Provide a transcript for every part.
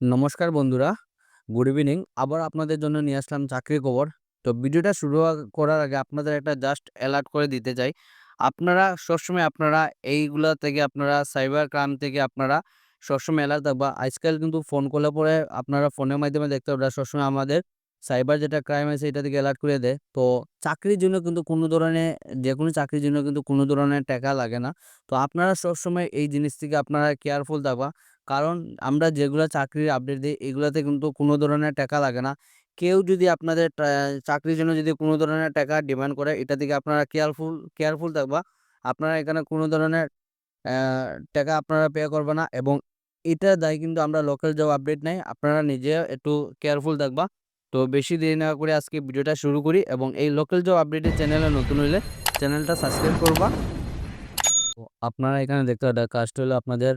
নমস্কার বন্ধুরা, good evening. আবার আপনাদের জন্য নিয়ে আসলাম চাকরির খবর। তো ভিডিওটা শুরু করার আগে আপনাদের একটা জাস্ট অ্যালার্ট করে দিতে চাই। আপনারা সবসময় আপনারা এইগুলা থেকে আপনারা, সাইবার ক্রাইম থেকে আপনারা সবসময় অ্যালার্ট থাকবা। আজকাল কিন্তু ফোন করলে পরে আপনারা ফোনের মাধ্যমে দেখতে পারবেন সবসময় আমাদের সাইবার যেটা ক্রাইম আছে এটা থেকে অ্যালার্ট করে দেয়। তো চাকরির জন্য কিন্তু কোনো ধরনের যে কোনো চাকরির জন্য কিন্তু কোনো ধরনের টাকা লাগে না। তো আপনারা সবসময় এই জিনিস থেকে আপনারা কেয়ারফুল থাকবা। কারণ আমরা যেগুলো চাকরির আপডেট দিই, এগুলাতে কিন্তু কোনো ধরনের টাকা লাগে না। কেউ যদি আপনাদের চাকরির জন্য যদি কোনো ধরনের টাকা ডিমান্ড করে, এটা থেকে আপনারা কেয়ারফুল কেয়ারফুল থাকবা। আপনারা এখানে কোনো ধরনের টাকা আপনারা পে করবা না এবং এটা দায় কিন্তু আমরা লোকাল জব আপডেট নেই। আপনারা নিজে একটু কেয়ারফুল থাকবা। তো বেশি দেরি না করে আজকে ভিডিওটা শুরু করি এবং এই লোকাল জব আপডেটের চ্যানেলে নতুন হইলে চ্যানেলটা সাবস্ক্রাইব করবা। আপনারা এখানে দেখতে পারেন কাজটা হলো আপনাদের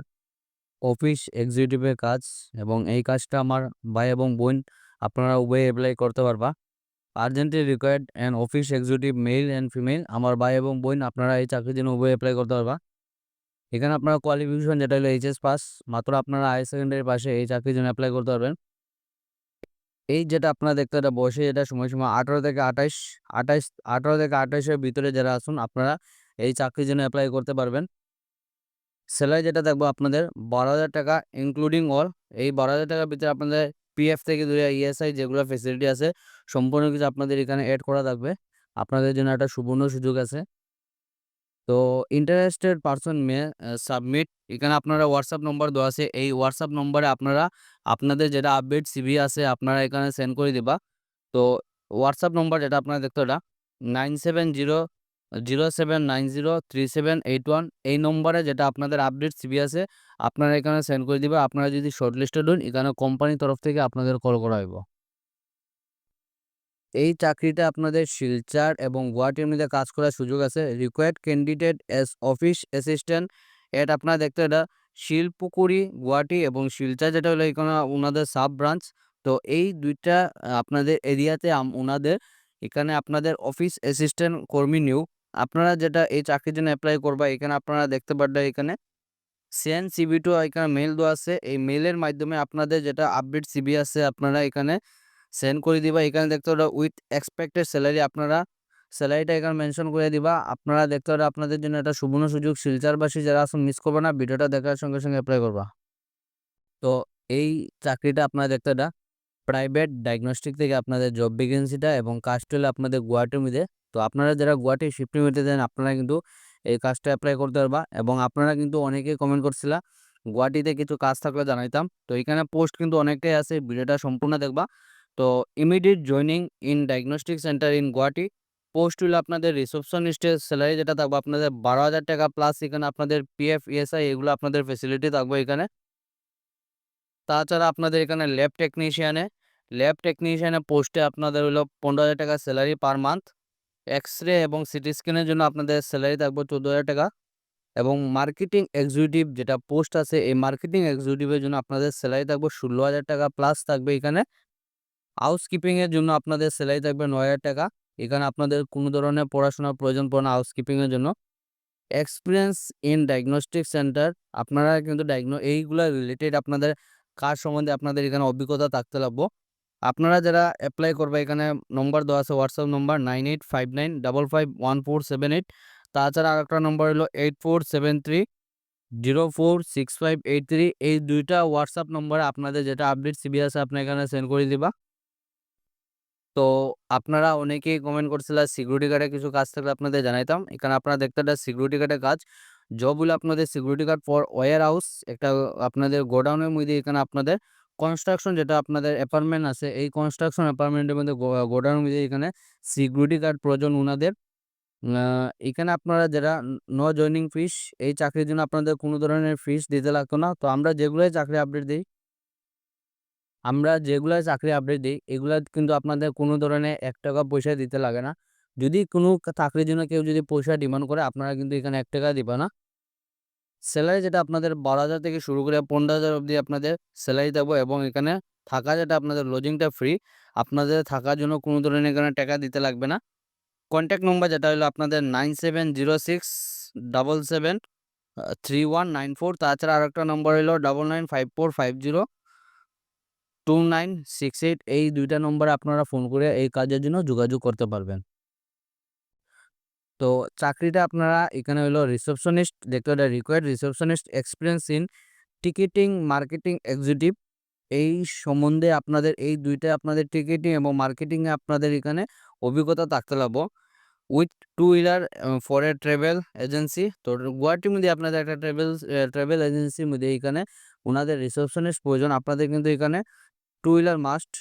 অফিস এক্সিকিউটিভের কাজ এবং এই কাজটা আমার ভাই এবং বোন, আপনারা উভয়ে অ্যাপ্লাই করতে পারবা। Urgently required and office executive male and female আমার ভাই এবং বোন, আপনারা এই চাকরির জন্য উভয়ে অ্যাপ্লাই করতে পারবা। এখানে আপনারা কোয়ালিফিকেশন যেটা হলো এইচএস পাস মাত্র আপনারা হায়ার সেকেন্ডারি পাশে এই চাকরির জন্য অ্যাপ্লাই করতে পারবেন। এই যেটা আপনারা দেখতে এটা বয়সে যেটা সময়সীমা, আঠারো থেকে আঠাইশ আঠাইশ, আঠারো থেকে আঠাইশের ভিতরে যারা আসুন আপনারা এই চাকরির জন্য অ্যাপ্লাই করতে পারবেন। স্যালারি যেটা দেখব আপনাদের বারো হাজার টাকা ইনক্লুডিং অল এই বারো হাজার টাকার ভিতরে আপনাদের পিএফ থেকে ধরে ইএসআই যেগুলো ফেসিলিটি আছে, সম্পূর্ণ কিছু আপনাদের এখানে অ্যাড করা থাকবে। আপনাদের জন্য একটা সুবর্ণ সুযোগ আছে। তো ইন্টারেস্টেড পারসন মে সাবমিট এখানে আপনারা হোয়াটসঅ্যাপ নম্বর দেওয়া আছে। এই হোয়াটসঅ্যাপ নম্বরে আপনারা, আপনাদের যেটা আপডেট সিভি আছে, আপনারা এখানে সেন্ড করে দিবা। তো হোয়াটসঅ্যাপ নম্বর যেটা আপনারা দেখতে ওটা nine seven zero zero seven nine zero three seven eight one এই নম্বরে যেটা আপনাদের আপডেট সিবি আছে, আপনারা এখানে সেন্ড করে দিবে। আপনারা যদি শর্ট লিস্টেড হন এখানে কোম্পানির তরফ থেকে আপনাদের কল করা হইব। এই চাকরিটা আপনাদের শিলচার এবং গুয়াহাটির মধ্যে কাজ করার সুযোগ আছে। Required candidate as office assistant এটা আপনারা দেখতে এটা শিলপুকুরি, গুয়াহাটি এবং শিলচার যেটা হলো এখানে ওনাদের সাব ব্রাঞ্চ তো এই দুইটা আপনাদের এরিয়াতে ওনাদের এখানে আপনাদের অফিস অ্যাসিস্ট্যান্ট কর্মী নিয়োগ আপনারা যেটা এই চাকরির জন্য অ্যাপ্লাই করবা, এখানে আপনারা দেখতে পারবেন এখানে সেন সিবি টু এখানে মেল দেওয়া আছে। এই মেলের মাধ্যমে আপনাদের যেটা আপডেট সিবি আছে, আপনারা এখানে সেন্ড করে দিবা। এখানে দেখতে পারো উইথ এক্সপেক্টেড স্যালারি আপনারা স্যালারিটা এখানে মেনশন করে দিবা। আপনারা দেখতে পারো আপনাদের জন্য একটা সুবর্ণ সুযোগ। শিলচারবাসী যারা আসুন মিস করবে না, ভিডিওটা দেখার সঙ্গে সঙ্গে অ্যাপ্লাই করবা। তো এই চাকরিটা আপনারা দেখতে এটা প্রাইভেট ডায়াগনস্টিক থেকে আপনাদের জব ভ্যাকেন্সিটা এবং কাজটা হলো আপনাদের গুয়াহাটির মধ্যে তো আপনারা যারা গুয়াহাটি শিফটিং হতে দেন আপনারা কিন্তু এই কাজটা অ্যাপ্লাই করতে পারবা এবং আপনারা কিন্তু অনেকেই কমেন্ট করছিলা, গুয়াহাটিতে কিছু কাজ থাকলে জানাইতাম। তো এখানে পোস্ট কিন্তু অনেকটাই আছে, ভিডিওটা সম্পূর্ণ দেখবা। তো immediate joining in diagnostic centre in Guwahati post হলো আপনাদের রিসেপশনিস্টের স্যালারি যেটা থাকবে আপনাদের বারো হাজার টাকা প্লাস এখানে আপনাদের পিএফ ইএসআই এগুলো আপনাদের ফেসিলিটি থাকবে এখানে। তাছাড়া আপনাদের এখানে ল্যাব টেকনিশিয়ানে ল্যাব টেকনিশিয়ানের পোস্টে আপনাদের হলো পনেরো হাজার টাকা salary per month X ray এবং সিটি স্ক্যানের জন্য আপনাদের স্যালারি থাকবে চোদ্দ হাজার টাকা এবং মার্কেটিং এক্সিকিউটিভ যেটা পোস্ট আছে, এই মার্কেটিং এক্সিকিউটিভের জন্য আপনাদের স্যালারি থাকবে ষোলো হাজার টাকা প্লাস থাকবে এখানে। হাউস কিপিংয়ের জন্য আপনাদের স্যালারি থাকবে নয় হাজার টাকা। এখানে আপনাদের কোনো ধরনের পড়াশোনার প্রয়োজন পড়ে না হাউস কিপিংয়ের জন্য। এক্সপিরিয়েন্স ইন ডায়াগনস্টিক সেন্টার আপনারা কিন্তু ডায়াগনো এইগুলো রিলেটেড আপনাদের কাজ সম্বন্ধে আপনাদের এখানে অভিজ্ঞতা থাকতে লাগবো। আপনারা যারা অ্যাপ্লাই করবে, এখানে নম্বর দেওয়া আছে হোয়াটসঅ্যাপ নম্বর nine eight five nine double five one four seven eight তাছাড়া আরেকটা নম্বর হলো eight four seven three zero four six five eight three এই দুইটা হোয়াটসঅ্যাপ নম্বরে আপনাদের যেটা আপডেট সিবি আছে, আপনি এখানে সেন্ড করে দিবা। তো আপনারা অনেকেই কমেন্ট করছিলেন সিকিউরিটি গার্ডে কিছু কাজ থাকলে আপনাদের জানাইতাম। এখানে আপনারা দেখতে একটা সিকিউরিটি গার্ডের কাজ। জব হলো আপনাদের security guard for warehouse একটা আপনাদের গোডাউনের মধ্যে এখানে আপনাদের কনস্ট্রাকশন যেটা আপনাদের অ্যাপার্টমেন্ট আছে, এই কনস্ট্রাকশন অ্যাপার্টমেন্টের মধ্যে গোডাউন মধ্যে এখানে সিকিউরিটি গার্ড প্রয়োজন ওনাদের এখানে আপনারা যারা নো জয়নিং ফিস এই চাকরির জন্য আপনাদের কোনো ধরনের ফিস দিতে লাগতো না। তো আমরা যেগুলোই চাকরি আপডেট দিই, আমরা যেগুলো চাকরি আপডেট দিই, এগুলা কিন্তু আপনাদের কোনো ধরনের এক টাকা পয়সা দিতে লাগে না। যদি কোনো চাকরির জন্য কেউ যদি পয়সা ডিমান্ড করে, আপনারা কিন্তু এখানে এক টাকা দিবা না। স্যালারি যেটা আপনাদের বারো হাজার থেকে শুরু করে পনেরো হাজার অবধি আপনাদের স্যালারি দেবো এবং এখানে থাকা যেটা আপনাদের লজিংটা ফ্রি আপনাদের থাকার জন্য কোনো ধরনের এখানে টাকা দিতে লাগবে না। কন্ট্যাক্ট নম্বর যেটা হলো আপনাদের nine seven zero six double seven three one nine four, তাছাড়া আরেকটা নম্বর হলো double nine five four five zero, two nine six eight, এই দুইটা নম্বরে আপনারা ফোন করে এই কাজের জন্য যোগাযোগ করতে পারবেন। তো চাকরিটা আপনারা এখানে হলো রিসেপশনিস্ট দেখতে পারেন required receptionist experience in ticketing marketing executive এই সম্বন্ধে আপনাদের, এই দুইটা আপনাদের টিকিটিং এবং মার্কেটিংয়ে আপনাদের এখানে অভিজ্ঞতা থাকতে লাগবো with two wheeler for a travel agency তো গুয়াহাটির মধ্যে আপনাদের একটা ট্রাভেল ট্রাভেল এজেন্সির মধ্যে এখানে ওনাদের রিসেপশনিস্ট প্রয়োজন। আপনাদের কিন্তু এখানে টু হুইলার মাস্ট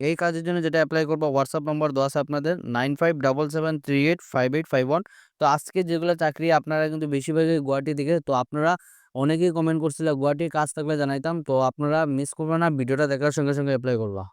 এই কাজের জন্য যেটা অ্যাপ্লাই করব হোয়াটসঅ্যাপ নম্বর আছে আপনাদের nine five double seven three eight five eight five one তো আজকে যেগুলো চাকরি আপনারা কিন্তু বেশিরভাগই গুয়াহাটি থেকে, তো আপনারা অনেকেই কমেন্ট করছিল, গুয়াহাটির কাজ থাকলে জানাইতাম। তো আপনারা মিস করবেন না, ভিডিওটা দেখার সঙ্গে সঙ্গে অ্যাপ্লাই করবা।